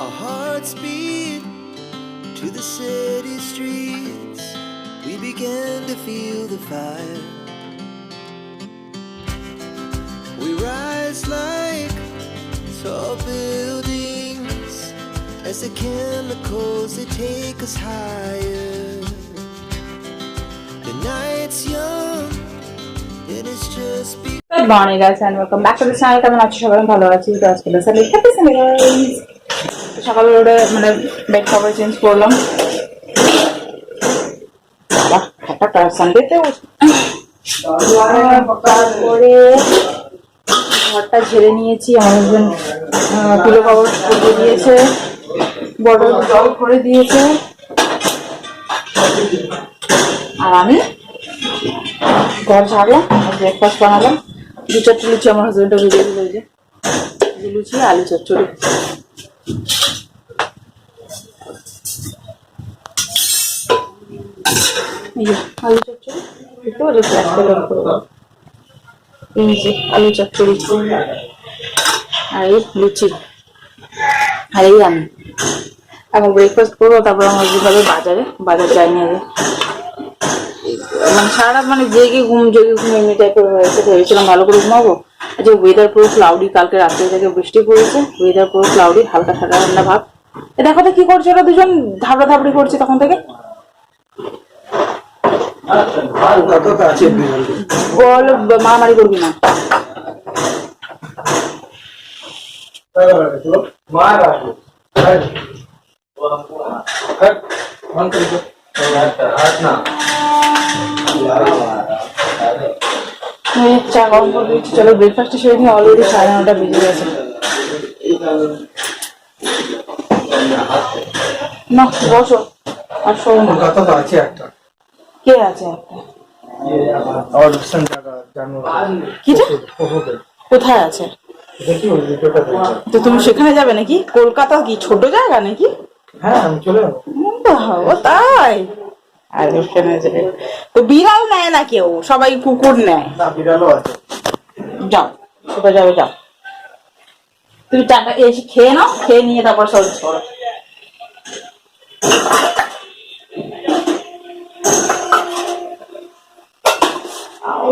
Our hearts beat to the city streets. We began to feel the fire. We rise like tall buildings as the chemicals they take us higher. The night's young and it's just begun. Good morning guys and welcome back to the channel কেমন আছো সবাই ভালো আছি তো আজকে Sunday happy Sunday guys সকালে উঠে মানে বেড কভার চেঞ্জ করলাম। বাহ একটা সানডেতে তারপরে ঘরটা ঝেড়ে নিয়েছি আমার হাজবেন্ড পিলো কভার করে দিয়েছে বড় জল করে দিয়েছে। আর আমি ঘর ঝাড়লাম ব্রেকফাস্ট বানালাম। দু চারটে লুচি আমার হাজবেন্ডটা ভিডিও দিল যে। লুচি আলু চচ্চড়ি। আলু চচ্চড়ি। দেখতে পাচ্ছ ফ্ল্যাশ কালার করে এই যে, আলু চচ্চড়ি। আর এই লুচি। আর এই আমি। এখন ব্রেকফাস্ট করব, তারপর আমার যাবে বাজারে, বাজার যায়নি আগে মানে সারা মানে জেগে ঘুম জেগে ঘুম এমনি টাইপের হয়েছে। ভেবেছিলাম ভালো করে ঘুমাবো। আজকে ওয়েদার পুরো ক্লাউডি কালকে রাত্রে থেকে বৃষ্টি পড়েছে। ওয়েদার পুরো ক্লাউডি হালকা ঠান্ডা ঠান্ডা ভাব। দেখো তো কি করছে ওরা দুজন ধাবড়া ধাবড়ি করছে তখন থেকে। বল মারামারি করবি না। চা গরম করে দিয়েছি চলো ব্রেকফাস্টে সেরে নিয়ে অলরেডি সাড়ে নটা বেজে গেছে। না বসো আর শোনো। না কলকাতা তো আছে একটা? কে আছে? কোথায় আছে? তো তুমি সেখানে যাবে নাকি? কলকাতা কি ছোট জায়গা নাকি? হ্যাঁ ও তাই? আর ওখানে যাবে তো বিড়াল নেয় না কেউ? সবাই কুকুর নেয়। যাও কোথায় যাবে যাও। তুমি টাকা এসে খেয়ে নাও খেয়ে নিয়ে তারপর সব করো আও।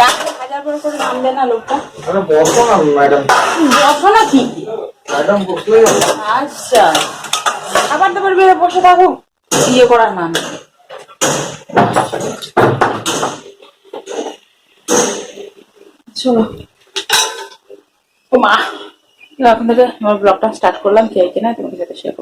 ডাক্তার হাজার বার করে নাম না লোকটা? আরে বসো না ম্যাডাম। বসো না কি? ম্যাডাম বসলেই আচ্ছা। খাবার দাবার বেড়ে বসে থাকো। ইয়ে করার মান চলো। ও মা আপনাদের আমার ব্লগটা স্টার্ট করলাম কে কিনা তোমাদের সাথে শেয়ার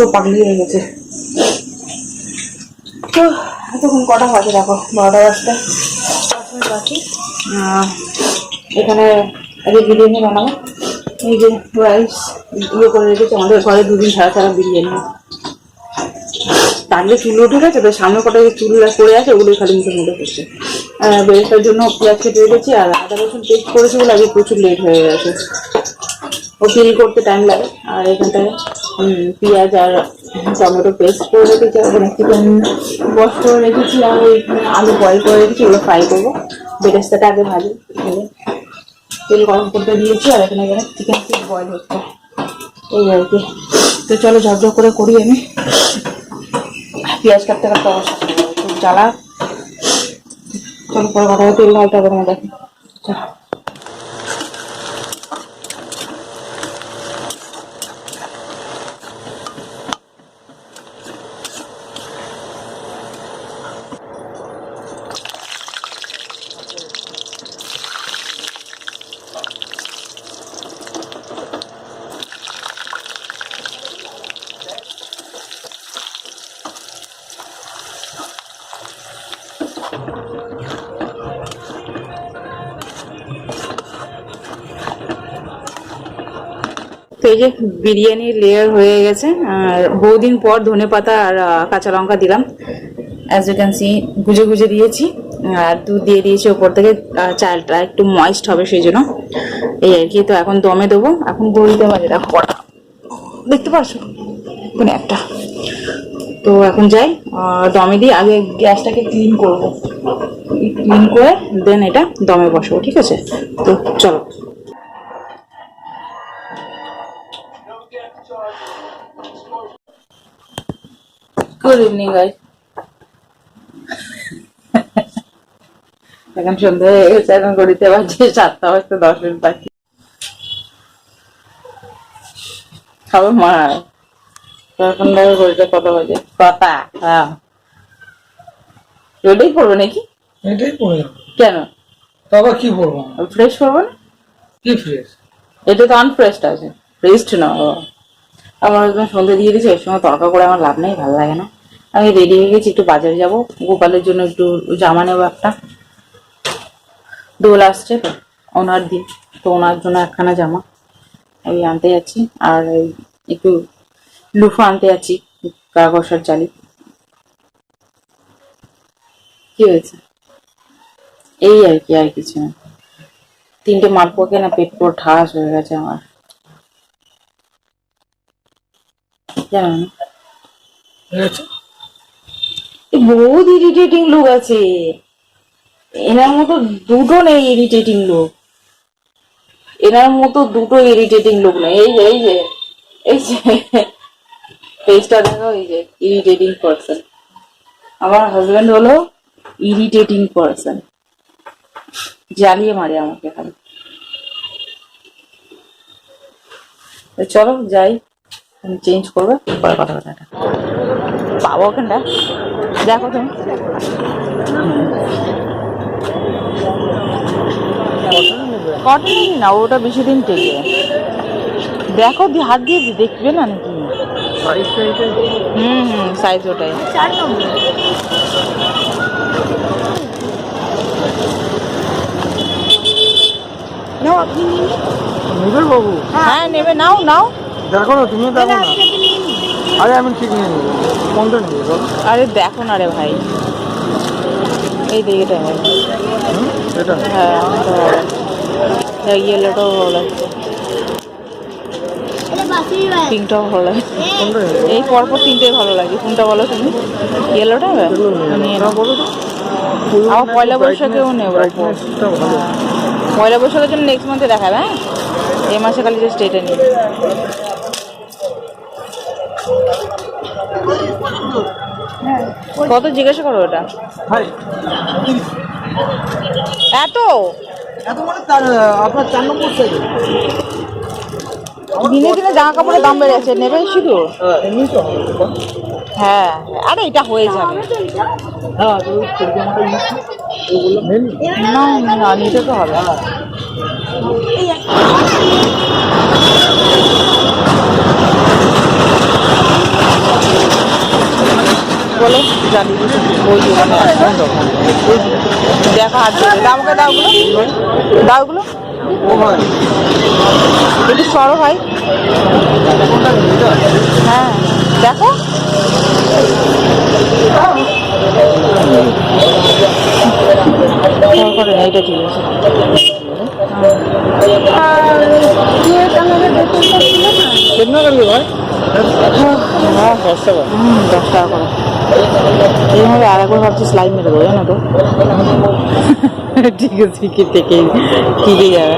পুরো পাগলি হয়ে গেছে। তো এতক্ষণ কটা বাজে দেখো? বারোটা বাজতে। বাকি? এখানে আগে বিরিয়ানি বানাবো। এই যে রাইস ইয়ে করে রেখেছি। আমাদের ঘরে দুদিন ছাড়া ছাড়া বিরিয়ানি। তাহলে চুল উঠে গেছে তো সামনে কটা যে চুল পড়ে আছে ওগুলোই খালি মুখে মুখে পড়ছে। বেরেস্তার জন্য পেঁয়াজ কেটে রেখেছি আর আদা রসুন পেস্ট করেছি বলে আগে প্রচুর লেট হয়ে গেছে। ও ফিল করতে টাইম লাগে আর এখানটায় পেঁয়াজ আর টমেটো পেস্ট করে রেখেছি ওখানে চিকেন বস করে রেখেছি, আর ওই আলু বয়েল করে রেখেছি ওগুলো ফ্রাই করব। বেরেস্তাটা আগে ভাজি তেল গরম করতে দিয়েছি, আর এখানে এখানে চিকেন পিস বয়েল হচ্ছে। এই আর কি। তো চলো ঝকঝক করে করি আমি। পেঁয়াজ কাটতে কাটতে অবস্থা জ্বালা। চলো পরে কথা তেল ঢালতে হবে দেখো চলো। তো এই যে বিরিয়ানি লেয়ার হয়ে গেছে। আর বহুদিন পর ধনে পাতা আর কাঁচা লঙ্কা দিলাম। অ্যাজ ইউ ক্যান সি গুজে গুজে দিয়েছি। আর দুধ দিয়ে দিয়েছি ওপর থেকে চালটা একটু ময়েস্ট হবে সেই জন্য। এই আর কি, তো এখন দমে দেবো। এখন ঘড়িতে বাজে দেখো কটা দেখতে পাচ্ছ মানে একটা। তো এখন যাই দমে দিয়ে আগে গ্যাসটাকে ক্লিন করব। ক্লিন করে দেন এটা দমে বসাবো, ঠিক আছে? তো চলো। গুড ইভিনিং গাইস এখন সন্ধ্যা হয়ে গেছে এখন ঘড়িতে বাজছে সাতটা বাজতে দশ মিনিট বাকি। খাবে মা? এখন দেখো ঘড়িটা কত বাজে? কটা? হ্যাঁ। ওটাই করব নাকি? এটাই পড়ে যাব। কেন? তবে কি বলব ফ্রেশ করব না? কি ফ্রেশ এটা তো আনফ্রেশড আছে। ফ্রেশড না আমার একদম সন্ধে দিয়ে দিয়েছে এর সঙ্গে তর্ক করে আমার লাভ নেই ভালো লাগে না। আমি রেডি হয়ে গেছি, একটু বাজারে যাব। গোপালের জন্য একটু জামা নেব একটা। দোল আসছে তো ওনার দিন, তো ওনার জন্য একখানা জামা আমি আনতে যাচ্ছি। আর এই একটু লুফা আনতে যাচ্ছি, গা ঘষার জালি কি হয়েছে? এই আর কি, আর কিছু না। তিনটে মালপোকে না পেট পুরো ঠাস হয়ে গেছে আমার। জানো না? বহুত ইরিটেটিং লোক আছে। এনার মতো দুটো নেই ইরিটেটিং লোক। এনার মতো দুটো ইরিটেটিং লোক নেই। এই যে এই যে এই যে ফেসটা দেখো, এই যে ইরিটেটিং পার্সন আমার হাজবেন্ড হলো ইরিটেটিং পার্সন জ্বালিয়ে মারে আমাকে খালি চলো, যাই। চেঞ্জ করবে, পরে কথা কথা পাবো ওখানটা। দেখো তুমি কটন না ওটা বেশি দিন টেকে। দেখো দি হাত দিয়ে দি- দেখবে না নাকি? হুম হুম সাইজ ওটাই। নেবে বাবু হ্যাঁ নেবে নাও নাও। দেখো না তুমি দেখো না। আরে আমি ঠিক নিয়ে নেব। কোনটা বলো আরে দেখো না রে ভাই। এই দিকে এটা। এটা? হ্যাঁ ইয়েলোটাও ভালো লাগছে পিঙ্কটাও ভালো নেবে? এই পরপর তিনটেই ভালো লাগে। কোনটা বলো তুমি? ইয়েলোটা নিয়ে আবার পয়লা বৈশাখেও নেব। পয়লা বৈশাখের জন্য নেক্সট মান্থে দেখাবে হ্যাঁ? এই মাসে খালি জাস্ট এটা নিয়ে কত জিজ্ঞাসা করো ওটা হাই এত? এত মানে আপনার চার নম্বর সাইজে দিনে দিনে জামা কাপড়ের দাম বেড়ে যাচ্ছে নেবেন শুধু? হ্যাঁ আরে এটা হয়ে যাবে। হ্যাঁ না না নিতে তো হবে। বলে? জানি। ওই দোকানে দেখো হাত দামকে দাওগুলো দাওগুলো একটু সরো ভাই। হ্যাঁ দেখো। এইটা ঠিক আছে। দশ টাকা করে। এইভাবে আর একবার ভাবছি সেলাই মেরে দেবো, জানো তো? ঠিক আছে, কি থেকে ঠিকই যাবে?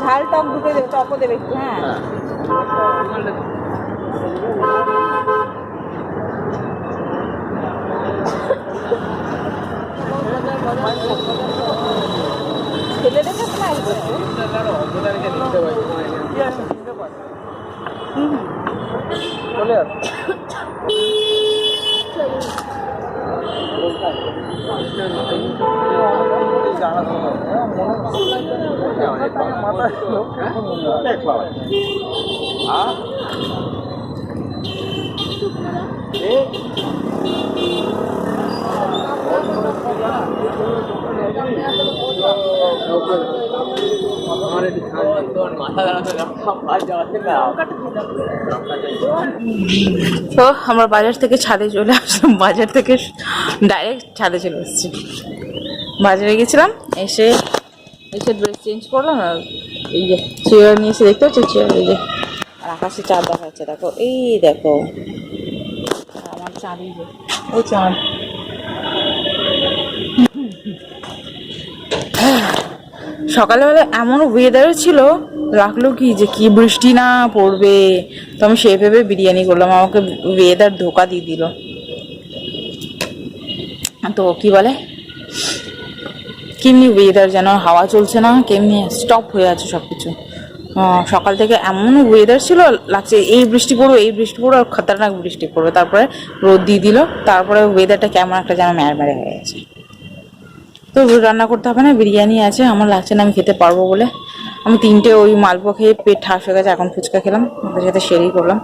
ঝাল টক দুটো দেবে টকও দেবে হ্যাঁ। ছেলে দেখে স্মাইল করছে চলে আর তো আমরা বাজার থেকে ছাদে চলে আসলাম। বাজার থেকে ডাইরেক্ট ছাদে চলে এসেছি। বাজারে গেছিলাম, এসে এসে ড্রেস চেঞ্জ করলাম আর এই যে চেয়ার নিয়ে এসে দেখতে পাচ্ছি চেয়ার এই যে আর আকাশে চাঁদ দেখা যাচ্ছে, দেখো, এই দেখো। আমার চাঁদ, এই যে ও চাঁদ। সকালবেলা এমন ওয়েদার ছিল, লাগল কি যে কি বৃষ্টি না পড়বে। তো আমি সেই ভেবে বিরিয়ানি করলাম, আমাকে ওয়েদার ধোকা দিয়ে দিল। তো কি বলে? কেমনি ওয়েদার যেন হাওয়া চলছে না, কেমনি স্টপ হয়ে আছে সব কিছু সকাল থেকে এমন ওয়েদার ছিল, লাগছে এই বৃষ্টি পড়বে এই বৃষ্টি পড়বে আর খতরনাক বৃষ্টি পড়বে। তারপরে রোদ দিয়ে দিল, তারপরে ওয়েদারটা কেমন একটা যেন ম্যারম্যারে হয়ে গেছে। তো রান্না করতে হবে না, বিরিয়ানি আছে, আমার লাগছে না, আমি খেতে পারব বলে। আমি তিনটে ওই মালপো খেয়ে পেট ঠাস হয়ে গেছে, এখন ফুচকা খেলাম, ওদের সাথে শেয়ারই করলাম।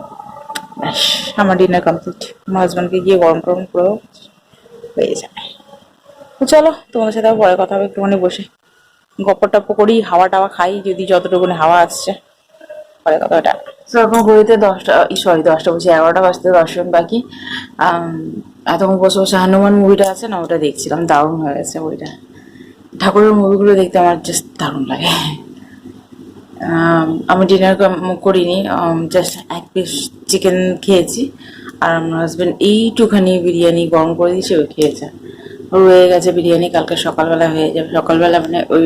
ব্যাস, আমার ডিনার কমপ্লিট আমার হাজব্যান্ডকে গিয়ে গরম টরম করে হয়ে যাবে তো চলো, তোমাদের সাথে পরে কথা হবে, একটুখানি বসে। গপ্প টপ্প করি হাওয়া টাওয়া খাই, যদি যতটুকুনি হাওয়া আসছে। পরে কথাটা তো এখন ঘড়িতে দশটা সরি দশটা বসে এগারোটা বাজতে দশ মিনিট বাকি। এতক্ষণ বসে বসে হনুমান মুভিটা আছে না ওটা দেখছিলাম দারুণ হয়ে গেছে বইটা ঠাকুরের মুভিগুলো দেখতে আমার জাস্ট দারুণ লাগে। আম, আমি ডিনার করিনি জাস্ট এক পিস চিকেন খেয়েছি আর আমার হাজব্যান্ড এইটুখানি বিরিয়ানি গরম করে দিয়েছে ওই খেয়েছে। রয়ে গেছে বিরিয়ানি কালকে সকালবেলা হয়ে যাবে। সকালবেলা মানে ওই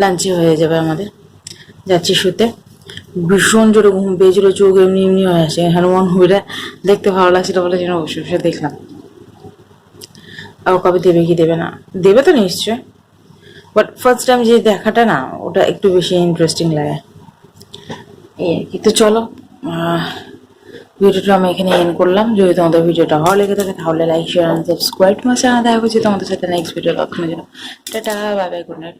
লাঞ্চে হয়ে যাবে আমাদের যাচ্ছি শুতে। ভীষণ জোরে ঘুম পেয়েছিল, চোখ এমনি এমনি হয়ে আসে। হনুমান মুভিটা দেখতে ভালো লাগছিল বলে যেন বসে বসে দেখলাম। আর কবে দেবে কি দেবে না? দেবে তো নিশ্চয় বাট ফার্স্ট টাইম যে দেখাটা না, ওটা একটু বেশি ইন্টারেস্টিং লাগে। এই কি। তো চলো ভিডিওটা আমি এখানে এন্ড করলাম। যদি তোমাদের ভিডিওটা ভালো লেগে থাকে, তাহলে লাইক শেয়ার অ্যান্ড সাবস্ক্রাইব মাসে দেখা হচ্ছে তোমাদের সাথে নেক্সট ভিডিও তখন জন্য tata bye bye good night